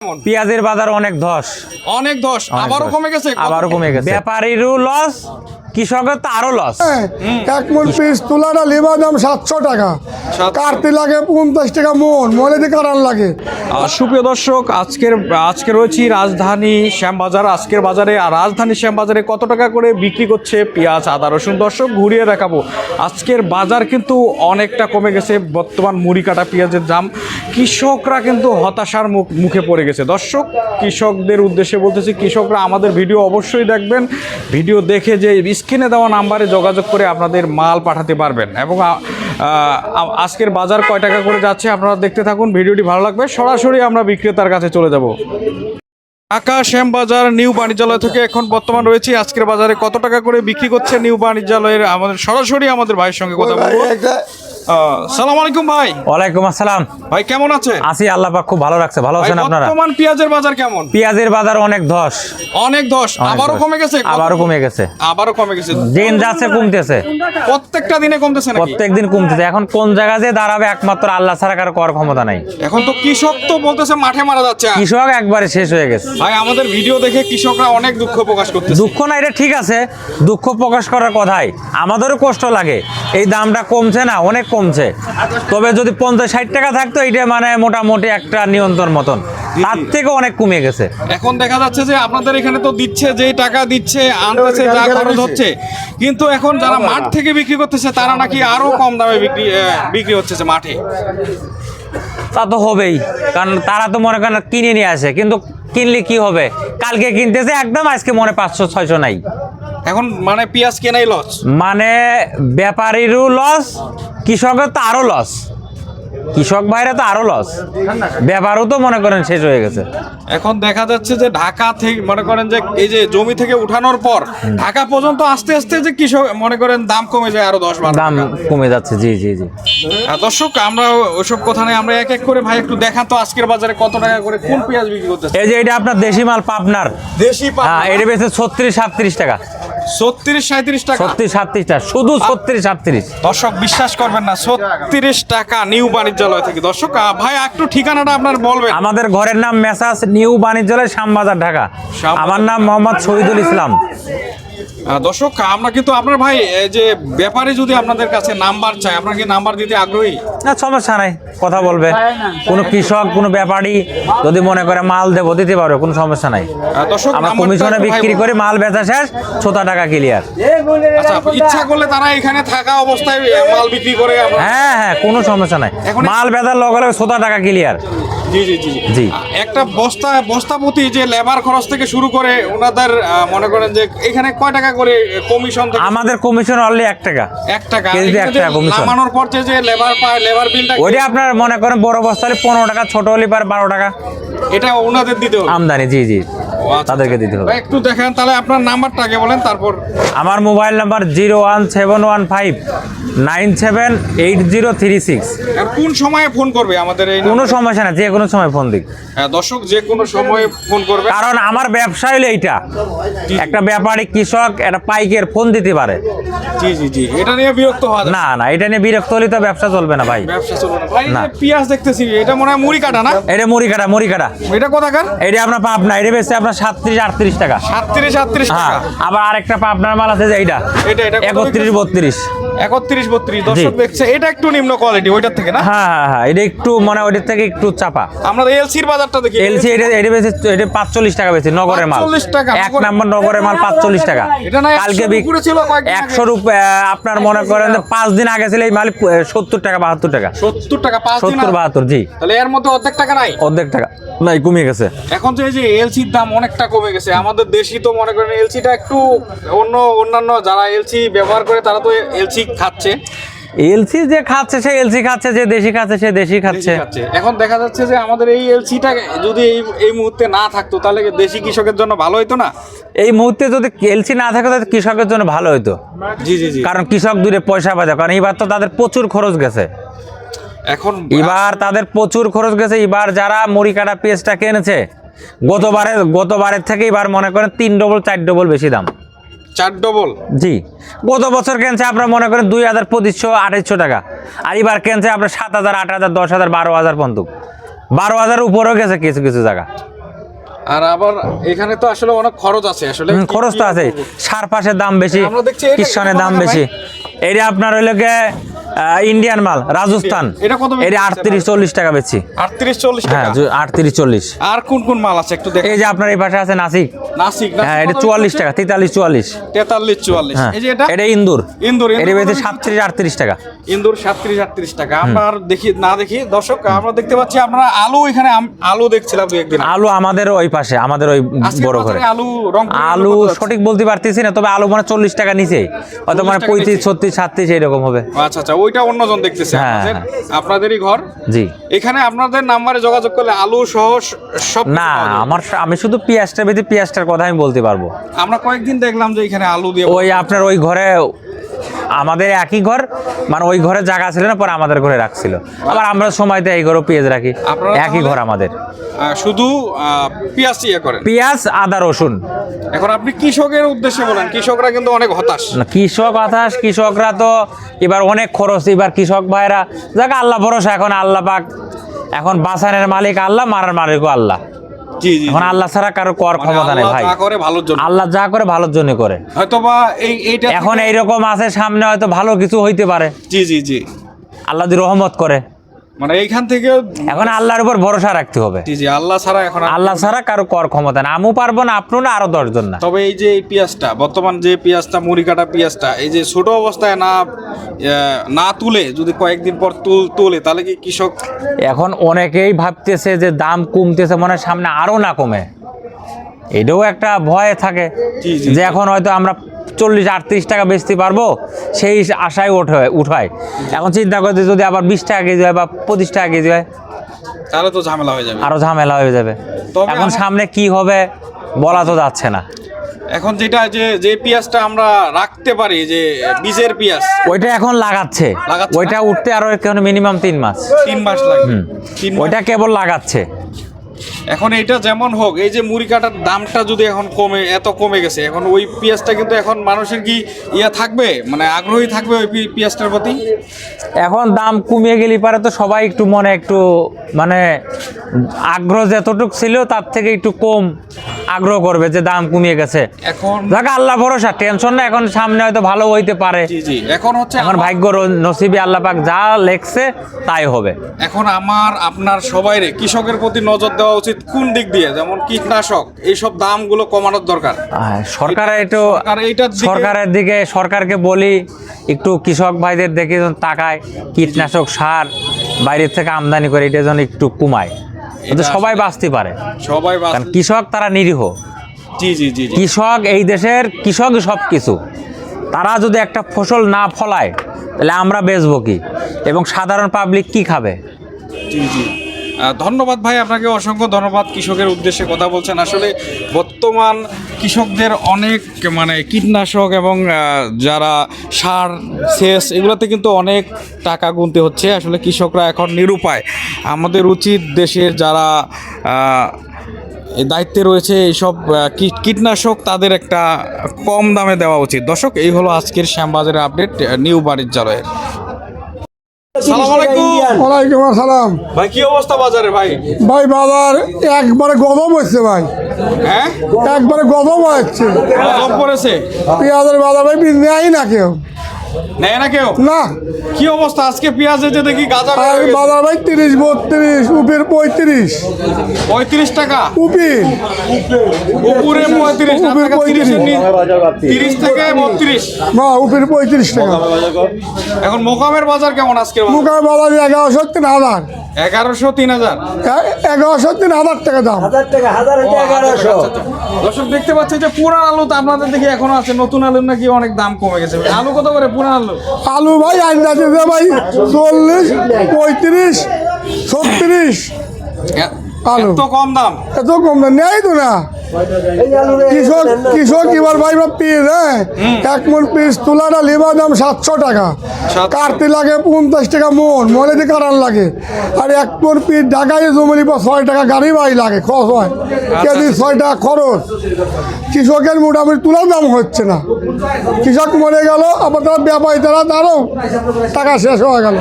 পেঁয়াজের বাজার অনেক ধস। অনেক ধস আবারও কমে গেছে? আবারও কমে গেছে। ব্যাপারীরও লস কৃষকের তো আরও লস এক মন পিস তুলাটা লেবার দাম সাতশো টাকা। কাটতে লাগে পঞ্চাশ টাকা মন মনে দিয়ে কাটার লাগে। আর সুপ্রিয় দর্শক আজকের আজকে রয়েছি রাজধানী শ্যামবাজার। আজকের বাজারে আর রাজধানী শ্যামবাজারে কত টাকা করে বিক্রি করছে পেঁয়াজ আদা রসুন? দর্শক ঘুরিয়ে দেখাবো। আজকের বাজার কিন্তু অনেকটা কমে গেছে। বর্তমান মুড়ি কাটা পেঁয়াজের দাম কৃষকরা কিন্তু হতাশার মুখ মুখে পড়ে গেছে। দর্শক কৃষকদের উদ্দেশ্যে বলতেছি কৃষকরা আমাদের ভিডিও অবশ্যই দেখবেন। ভিডিও দেখে যে স্ক্রিনে দেওয়া নাম্বারে যোগাযোগ করে আপনাদের মাল পাঠাতে পারবেন। এবং আজকের বাজার কয় টাকা করে যাচ্ছে আপনারা দেখতে থাকুন ভিডিওটি ভালো লাগবে। সরাসরি আমরা বিক্রেতার কাছে চলে যাব। ঢাকা শ্যামবাজার নিউ বাণিজ্যালয় থেকে এখন বর্তমান রয়েছে। আজকের বাজারে কত টাকা করে বিক্রি করছে নিউ বাণিজ্যালয়ের আমাদের সরাসরি আমাদের ভাইয়ের সঙ্গে কথা বলব। সালাম আলাইকুম ভাই। ওয়ালাইকুম আসসালাম। ভাই কেমন আছে? আছি আল্লাহ পাক খুব ভালো রাখছে। ভালো আছেন আপনারা? বর্তমান পেঁয়াজের বাজার কেমন? পেঁয়াজের বাজার অনেক ধস। অনেক ধস। আবারও কমে গেছে? আবারও কমে গেছে। আবারও কমে গেছে। দিন যাচ্ছে কমতেছে। প্রত্যেকটা দিনে কমতেছে নাকি? প্রত্যেক দিন কমতেছে। এখন কোন জায়গা যে দাঁড়াবে একমাত্র আল্লাহ ছাড়া কারও করার ক্ষমতা নাই। এখন তো কৃষক তো বলতেছে মাঠে মারা যাচ্ছে। কৃষক একবারে শেষ হয়ে গেছে। ভাই আমাদের ভিডিও দেখে কৃষকরা অনেক দুঃখ প্রকাশ করতেছে। দুঃখ না এটা ঠিক আছে। দুঃখ প্রকাশ করার কথাই। আমাদেরও কষ্ট লাগে। এই দামটা কমছে না অনেক কমছে। তবে যদি পঞ্চাশ ষাট টাকা থাকতো এটা মানে মোটামুটি একটা নিয়ন্ত্রণ মতন। তার থেকে অনেক কমে গেছে। এখন দেখা যাচ্ছে যে আপনাদের এখানে তো দিচ্ছে যেই টাকা দিচ্ছে আনতেছে যা খরচ হচ্ছে। কিন্তু এখন যারা মাঠ থেকে বিক্রি করতেছে তারা নাকি আরও কম দামে বিক্রি আহ, বিক্রি হচ্ছে যে মাঠে। তা তো হবেই কারণ তারা তো মনে করেন কিনে নিয়ে আসে। কিন্তু কিনলে কি হবে? কালকে কিনতেছে একদম আজকে মনে পাঁচশো ছয়শো নাই। এখন মানে পেঁয়াজ কেনাই লস মানে ব্যাপারীরও লস কৃষকের তো আরও লস কৃষক ভাইরা তো আরও লস ব্যাপারও তো মনে করেন শেষ হয়ে গেছে। এখন দেখা যাচ্ছে যে ঢাকা থেকে মনে করেন যে এই যে জমি থেকে উঠানোর পর ঢাকা পর্যন্ত আস্তে আস্তে যে কৃষক মনে করেন দাম কমে যায় আরও দশ বার দাম কমে যাচ্ছে জি জি জি। দর্শক আমরা ওইসব কথা নেই আমরা এক এক করে ভাই একটু দেখান তো আজকের বাজারে কত টাকা করে কোন পেঁয়াজ বিক্রি করতেছে এই যে এটা আপনার দেশি মাল পাবনার। দেশি হ্যাঁ এটা বেশি ছত্রিশ সাতত্রিশ টাকা। ছত্রিশ সাঁত্রিশ টাকা। ছত্রিশ সাতত্রিশ টাকা শুধু ছত্রিশ সাতত্রিশ দর্শক বিশ্বাস করবেন না ছত্রিশ টাকা নিউ বাণিজ্যালয় থেকে। দর্শক আহ, ভাই একটু ঠিকানাটা আপনার বলবেন। আমাদের ঘরের নাম মেসাস নিউ বাণিজ্যালয় শ্যামবাজার ঢাকা। আমার নাম মোহাম্মদ শহীদুল ইসলাম। দর্শক আমরা কিন্তু আপনার ভাই এই যে ব্যাপারে যদি আপনাদের কাছে নাম্বার চাই আপনার কি নাম্বার দিতে আগ্রহী? না সমস্যা নাই কথা বলবে। কোনো কৃষক কোনো ব্যাপারী যদি মনে করে মাল দেবো দিতে পারবে কোনো সমস্যা নাই। দর্শক আমরা কমিশনে বিক্রি করে মাল বেচা শেষ ছোটা টাকা ক্লিয়ার আচ্ছা ইচ্ছা করলে তারা এখানে থাকা অবস্থায় মাল বিক্রি করে হ্যাঁ হ্যাঁ কোনো সমস্যা নাই। মাল বেচার লগে লগে ছোটা টাকা ক্লিয়ার জি জি জি। জি। একটা বস্তা বস্তা প্রতি যে লেবার খরচ থেকে শুরু করে ওনাদের মনে করেন যে এখানে কয় টাকা করে কমিশন আমাদের কমিশন অনলি এক টাকা। এক টাকা। এক টাকা commission। নামানোর পর যে লেবার পায় লেবার বিলটা ওইটা আপনার মনে করেন বড় বস্তা হলে পনেরো টাকা ছোট হলে পার বারো টাকা। এটা ওনাদের দিতে হবে? আমদানি জি জি। আচ্ছা, তাদেরকে দিতে হবে। একটু দেখেন তাহলে আপনার নাম্বারটা আগে বলেন তারপর আমার mobile number zero one seven one five nine seven eight zero three six. আর কোন সময়ে ফোন করবে আমাদের এই কোনো সমস্যা না যে কোনো সময় ফোন দিক। হ্যাঁ, দর্শক যে কোনো সময়ে ফোন করবে। কারণ আমার ব্যবসা হলো এইটা। একটা ব্যাপারী কৃষক একটা পাইকের ফোন দিতে পারে। জি জি জি। এটা নিয়ে বিরক্ত হওয়া না। না এটা নিয়ে বিরক্ত হলে তো ব্যবসা চলবে না ভাই। ব্যবসা চলবে না। ভাই না। পেঁয়াজ দেখতেছি এটা মনে হয় মুড়ি কাটা না? এটা মুড়ি কাটা মুড়ি কাটা। এটা কোথাকার? এটা আপনার পাবনা এটা বেশি আপনার সাতত্রিশ আটত্রিশ টাকা। সাতত্রিশ সাতত্রিশ হ্যাঁ টাকা। আবার আরেকটা পাবনার মাল আছে যে এইটা। এটা এটা একত্রিশ বত্রিশ। একত্রিশ বত্রিশ দর্শক দেখছে এটা একটু নিম্ন কোয়ালিটি ওইটার থেকে না? হ্যাঁ হ্যাঁ হ্যাঁ এটা একটু মানে ওইটার থেকে একটু চাপা। আমরা এলসির বাজারটা দেখি। এলসি এটা এটা বেশি এটা পাঁচচল্লিশ টাকা বেশি নগরের মাল। 45 টাকা, এক নম্বর নগরের মাল পাঁচচল্লিশ টাকা। কালকে 100 ছিল একশো রুপে আপনার মনে করেন পাঁচ দিন আগে ছিল এই মাল সত্তর টাকা বাহাত্তর টাকা। সত্তর টাকা পাঁচ সত্তর বাহাত্তর জি। তাহলে এর মধ্যে অর্ধেক টাকা নাই? অর্ধেক টাকা। নাই কমিয়ে গেছে। এখন তো এই যে এলসির দাম অনেকটা কমে গেছে। আমাদের দেশি তো মনে করেন এলসিটা একটু অন্য অন্যান্য যারা এলসি ব্যবহার করে তারা তো এলসি খাচ্ছে এলসি যে খাচ্ছে সে এলসি খাচ্ছে যে দেশি খাচ্ছে সে দেশি খাচ্ছে। এখন দেখা যাচ্ছে যে আমাদের এই এলসিটা যদি এই এই মুহূর্তে না থাকতো তাহলে দেশি কৃষকের জন্য ভালো হতো না? এই মুহূর্তে যদি এলসি না থাকে তাহলে কৃষকের জন্য ভালো হতো জি জি জি। কারণ কৃষক দূরে পয়সা পাচ্ছে কারণ এবার তো তাদের প্রচুর খরচ গেছে। এখন এবার তাদের প্রচুর খরচ গেছে। এবার যারা মুড়ি কাটা পেঁয়াজটা কিনেছে গতবারে গতবারের থেকে এবার মনে করেন তিন ডবল চার ডবল বেশি দাম। চার ডবল জি। গত বছর কেনছে আপনার মনে করেন দুই হাজার পঁচিশশো আঠাইশশো টাকা। আর এবার কেনছে আপনার সাত হাজার আট হাজার দশ হাজার বারো হাজার পর্যন্ত। বারো হাজার উপরেও গেছে কিছু কিছু জায়গা। আর আবার এখানে তো আসলে অনেক খরচ আছে আসলে খরচ তো আছে সার পাশের দাম বেশি এটা দাম বেশি? এটা আপনার হইল ইন্ডিয়ান মাল রাজস্থান। এটা কত এটা আটত্রিশ চল্লিশ টাকা বেচছি। আটত্রিশ চল্লিশ হ্যাঁ আটত্রিশ চল্লিশ। আর কোন কোন মাল আছে একটু এই যে আপনার এই পাশে আছে নাসিক। নাসিক হ্যাঁ এটা চুয়াল্লিশ টাকা তেতাল্লিশ চুয়াল্লিশ। তেতাল্লিশ চুয়াল্লিশ। হ্যাঁ এই যে এটা? এটা ইন্দুর। ইন্দুর এটা বেচে সাতত্রিশ আটত্রিশ টাকা। ইন্দুর সাতত্রিশ আটত্রিশ টাকা। আর দেখি না দেখি দর্শক আমরা দেখতে পাচ্ছি আমরা আলু এখানে আলু দেখছিলাম একদিন আলু আমাদের ওই পাশে আমাদের ওই বড় ঘরে। আলু রং আলু সঠিক বলতে পারতেছি না তবে আলু মানে চল্লিশ টাকা নিচে। হয়তো মানে পঁয়ত্রিশ ছত্রিশ সাতত্রিশ এরকম হবে। আচ্ছা আচ্ছা ওইটা অন্যজন দেখতেছে হ্যাঁ, হ্যাঁ। আপনাদেরই ঘর। জি। এখানে আপনাদের নাম্বারে যোগাযোগ করলে আলু সহ সব না আমার আমি শুধু পেঁয়াজটা বেঁধে পেঁয়াজটার কথা আমি বলতে পারব। আমরা কয়েকদিন দেখলাম যে এখানে আলু দিয়ে ওই আপনার ওই ঘরে আমাদের একই ঘর মানে ওই ঘরে জায়গা ছিল না পরে আমাদের ঘরে রাখছিল। আবার আমরা সময়তে এই ঘরে পেঁয়াজ রাখি একই ঘর আমাদের। শুধু পেঁয়াজ ইয়ে করেন? পেঁয়াজ আদা রসুন। এখন আপনি কৃষকের উদ্দেশ্যে বলেন কৃষকরা কিন্তু অনেক হতাশ। কৃষক হতাশ কৃষকরা তো এবার অনেক খরচ এবার কৃষক ভাইরা যাক আল্লাহ ভরসা এখন আল্লাহ পাক এখন বাসানের মালিক আল্লাহ মারার মালিকও আল্লাহ। এখন আল্লাহ ছাড়া কারও কর মানে ক্ষমতা নেই ভাই। আল্লাহ যা করে ভালোর জন্য করে। হয়তোবা এই এইটা এখন এইরকম আছে সামনে হয়তো ভালো কিছু হইতে পারে। জি জি জি। আল্লাহ রহমত করে। মানে এইখান থেকে এখন আল্লাহর উপর ভরসা রাখতে হবে। জি জি আল্লাহ ছাড়া এখন আল্লাহ ছাড়া কারও কর ক্ষমতা না আমু পারব না আপনিও না আরও দশজন না। তবে এই যে এই পেঁয়াজটা বর্তমান যে পেঁয়াজটা মুড়ি কাটা পেঁয়াজটা এই যে ছোট অবস্থায় না না তুলে যদি কয়েকদিন পর তুল তোলে তাহলে কি কৃষক এখন অনেকেই ভাবতেছে যে দাম কমতেছে মনে সামনে আরও না কমে। এটাও একটা ভয় থাকে যে এখন হয়তো আমরা চল্লিশ আটত্রিশ টাকা বেচতে পারব সেই আশায় ওঠে উঠায়। এখন চিন্তা করতে যদি আবার বিশ টাকা কেজি হয় বা পঁচিশ টাকা কেজি হয় তাহলে তো ঝামেলা হয়ে যাবে। আরও ঝামেলা হয়ে যাবে। এখন সামনে কি হবে বলা তো যাচ্ছে না। এখন যেটা যে যে পেঁয়াজটা আমরা রাখতে পারি যে বীজের পেঁয়াজ ওইটা এখন লাগাচ্ছে। ওইটা উঠতে আরও মিনিমাম তিন মাস। তিন মাস লাগে। ওইটা কেবল লাগাচ্ছে। এখন এইটা যেমন হোক এই যে মুড়ি কাটার দামটা যদি এখন কমে এত কমে গেছে এখন ওই পেঁয়াজটা কিন্তু এখন মানুষের কি ইয়া থাকবে? মানে আগ্রহী থাকবে ওই পেঁয়াজটার প্রতি? এখন দাম কমিয়ে গেলে পারে তো সবাই একটু মনে একটু মানে আগ্রহ যতটুকু ছিল তার থেকে একটু কম আগ্রহ করবে যে দাম কমিয়ে গেছে। এখন যাক আল্লাহ ভরসা টেনশন না এখন সামনে হয়তো ভালো হইতে পারে। জি জি এখন হচ্ছে এখন ভাগ্য নসিবে আল্লাহ পাক যা লেখছে তাই হবে। এখন আমার আপনার সবাইরে কৃষকের প্রতি নজর দেওয়া উচিত। কোন দিক দিয়ে? যেমন কীটনাশক এইসব দামগুলো কমানোর দরকার। একটু সরকার এইটার সরকারের দিকে সরকারকে বলি একটু কৃষক ভাইদের দেখে যেন তাকায় কীটনাশক সার বাইরের থেকে আমদানি করে এটা যেন একটু কমায়। এটা সবাই বাঁচতে পারে। সবাই কারণ কৃষক তারা নিরীহ। জি জি জি জি। কৃষক এই দেশের কৃষক সব কিছু। তারা যদি একটা ফসল না ফলায় তাহলে আমরা বেচবো কি? এবং সাধারণ পাবলিক কি খাবে? জি জি। ধন্যবাদ ভাই, আপনাকে অসংখ্য ধন্যবাদ। কৃষকের উদ্দেশ্যে কথা বলছেন। আসলে বর্তমান কৃষকদের অনেক মানে কীটনাশক এবং যারা সার, সেচ, এগুলোতে কিন্তু অনেক টাকা গুনতে হচ্ছে। আসলে কৃষকরা এখন নিরুপায়। আমাদের উচিত দেশের যারা দায়িত্বে রয়েছে, এইসব কীটনাশক তাদের একটা কম দামে দেওয়া উচিত। দর্শক, এই হলো আজকের শ্যামবাজারের আপডেট, নিউ বাণিজ্যালয়ের। ওয়ালাইকুম আসসালাম। ভাই কি অবস্থা বাজারে ভাই? ভাই বাজার একবারে গদম হচ্ছে ভাই। হ্যাঁ? একবারে গদম হচ্ছে। গজব পড়েছে। পেঁয়াজের বাজার ভাই নেই না কেউ। নেয় না কেউ? না। কি অবস্থা? আজকে পেঁয়াজ যে দেখি গাজা বাজার ভাই তিরিশ বত্রিশ উপের পঁয়ত্রিশ। পঁয়ত্রিশ টাকা? উপির। উপরে পঁয়ত্রিশ উপের পঁয়ত্রিশ। তিরিশ থেকে বত্রিশ। না উপের পঁয়ত্রিশ টাকা। এখন মোকামের বাজার কেমন আজকে মোকামের বাজার এগারোশো তিন হাজার। এগারোশো তিন হাজার। এগারোশো তিন হাজার টাকা দাম। দর্শক দেখতে পাচ্ছি যে পুরান আলু তো আপনাদের দেখি এখনও আছে। নতুন আলুর নাকি অনেক দাম কমে গেছে। আলু কত করে পুরান আলু? আলু ভাই আন্দাজে ভাই চল্লিশ পঁয়ত্রিশ ছত্রিশ। আলু। এত কম দাম? এত কম দাম নেই তো না। কৃষক কৃষক এবার ভাই বা পিস হ্যাঁ? এক মন পিস তোলাটা লেবার দাম সাতশো টাকা। কাটতে লাগে পঞ্চাশ টাকা মন মলেতে কাটার লাগে। আর এক মন পিস ঢাকায় জমিলি বা ছয় টাকা গাড়ি বাড়ি লাগে খরচ হয়। কেজি ছয় টাকা খরচ। কৃষকের মোটামুটি তোলার দাম হচ্ছে না। কৃষক মরে গেল আবার তারা ব্যাপারী তারা তারও টাকা শেষ হয়ে গেল।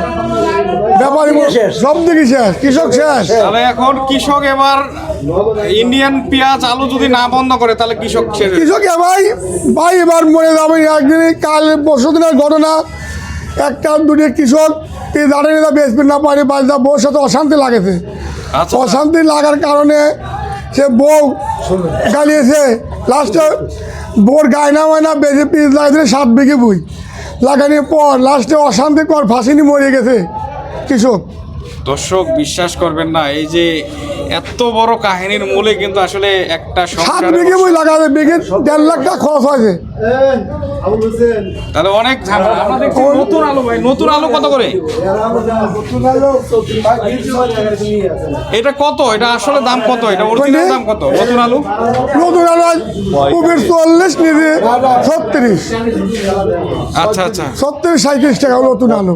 ব্যাপারী সব দিকে শেষ কৃষক শেষ। তাহলে এখন কৃষক এবার ইন্ডিয়ান পেঁয়াজ আলু যদি না বন্ধ করে তাহলে কৃষক দেবে। কৃষক ভাই ভাই এবার মরে যাবে একদিন। কাল পরশু দিনের ঘটনা একটা দুটি কৃষক এই দাঁড়িয়ে বেচবে না পারে বাজদা বউর সাথে অশান্তি লাগেছে। আচ্ছা। অশান্তি লাগার কারণে সে বউ গালিয়েছে লাস্টে বউর গায়ে না হয় না বেজে পিস লাগিয়েছে সাত বিঘে বই। লাগানোর পর লাস্টে অশান্তি কর ফাঁসিনি মরে গেছে। কৃষক। দর্শক বিশ্বাস করবেন না এই যে এত বড় কাহিনীর মূলে কিন্তু আসলে একটা সাত বিঘে বই লাগাবে বিঘে দেড় লাখ টাকা খরচ হয়েছে। তাহলে অনেক নতুন আলু ভাই? নতুন আলু কত করে? এটা কত? এটা আসলে দাম কত? এটা অরিজিনাল দাম কত? নতুন আলু? নতুন আনাজ কুবির চল্লিশ নিবে ছত্রিশ। আচ্ছা আচ্ছা। ছত্রিশ সাঁত্রিশ টাকা নতুন আলু।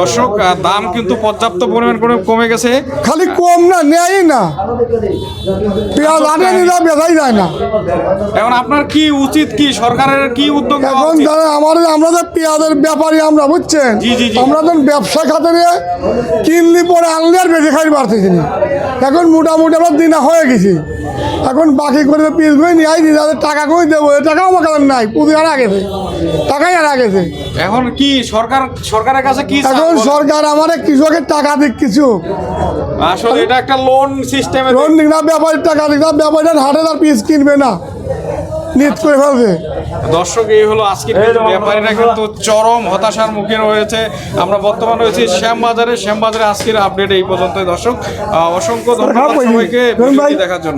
দর্শক দাম কিন্তু পর্যাপ্ত পরিমাণ করে কমে গেছে। খালি কম না নেয়ই না। পেঁয়াজ আনে নিলে বেচাই যায় না। এখন আপনার কি উচিত কি সরকারের কি উদ্যোগ এখন উচিত? আমাদের আমরা যে পেঁয়াজের ব্যাপারী আমরা বুঝছেন। আমরা যখন ব্যবসা খাতে কিনলি পরে আনলে আর বেশি খাই পারতেছি না। এখন মোটামুটি আমরা দিনা হয়ে গেছি। এখন বাকি করে পিস বই নিয়ে আইছি যাদের টাকা কই দেবো? এ টাকাও আমার কাছে নাই পুঁজি আর আগেছে টাকাই আর আগেছে এখন কি সরকার সরকারের কাছে কি এখন সরকার আমার কৃষকের টাকা দিক কিছু। আসলে এটা একটা লোন সিস্টেমে লোন দিক না ব্যাপারীর টাকা দিক না ব্যাপারীর হাটে তার পিস কিনবে না। নিত করে ফেলবে। দর্শক এই হলো আজকের ব্যাপারীরা কিন্তু চরম হতাশার মুখে রয়েছে। আমরা বর্তমান রয়েছি শ্যামবাজারে। শ্যামবাজারে আজকের আপডেট এই পর্যন্ত দর্শক। আহ, অসংখ্য ধন্যবাদ। সবাইকে দেখার জন্য।